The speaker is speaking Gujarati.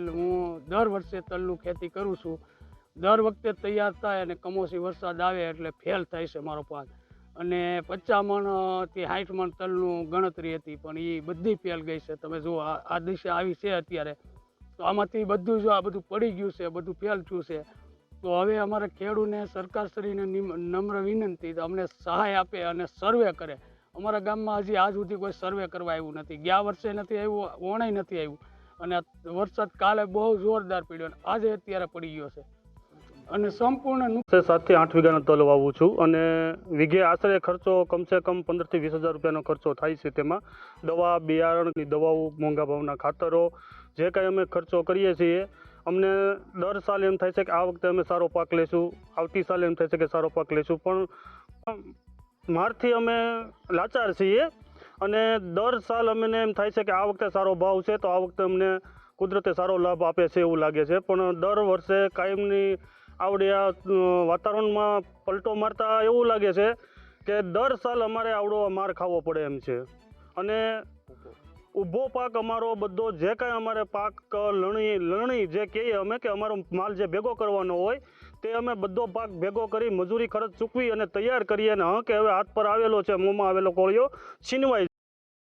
હું દર વર્ષે તલનું ખેતી કરું છું. દર વખતે તૈયાર થાય અને કમોસી વરસાદ આવે એટલે ફેલ થાય છે મારો પાક. અને પચાસ મણથી સાઠ મણ તલનું ગણતરી હતી, પણ એ બધી ફેલ ગઈ છે. તમે જુઓ, આ દિશે આવી છે અત્યારે. તો આમાંથી બધું જો આ બધું પડી ગયું છે, બધું ફેલ થયું છે, તો હવે અમારે ખેડૂને સરકારશ્રીને નિમ- નમ્ર વિનંતી અમને સહાય આપે અને સર્વે કરે. અમારા ગામમાં હજી આજ સુધી કોઈ સર્વે કરવા આવ્યું નથી. ગયા વર્ષે નથી આવ્યું, ઓણાય નથી આવ્યું. અને વરસાદ કાલે બહુ જોરદાર પડ્યો અને આજે અત્યારે પડી ગયો છે. અને સંપૂર્ણ સાતથી આઠ વીઘાનો તલ વાવું છું અને વીઘે આશરે ખર્ચો કમસે કમ પંદરથી વીસ હજાર રૂપિયાનો ખર્ચો થાય છે તેમાં. દવા, બિયારણની દવાઓ, મોંઘા ભાવના ખાતરો, જે કાંઈ અમે ખર્ચો કરીએ છીએ, અમને દર સાલ એમ થાય છે કે આ વખતે અમે સારો પાક લેશું, આવતી સાલ એમ થાય છે કે સારો પાક લેશું, પણ મારથી અમે લાચાર છીએ અને દર સાલ અમને એમ થાય છે કે આ વખતે સારો ભાવ છે, તો આ વખતે અમને કુદરતે સારો લાભ આપે છે એવું લાગે છે. પણ દર વર્ષે કાયમની આવડે આ વાતાવરણમાં પલટો મારતા એવું લાગે છે કે દર સાલ અમારે આવડો માર ખાવો પડે એમ છે. અને ઊભો પાક અમારો બધો જે કાંઈ અમારે પાક લણી લણી જે કહીએ અમે કે અમારો માલ જે ભેગો કરવાનો હોય, તે અમે બધો પાક ભેગો કરી મજૂરી ખર્ચ ચૂકવી અને તૈયાર કરીએ અને હા કે હવે હાથ પર આવેલો છે, મોંમાં આવેલો કોળિયો છીનવાય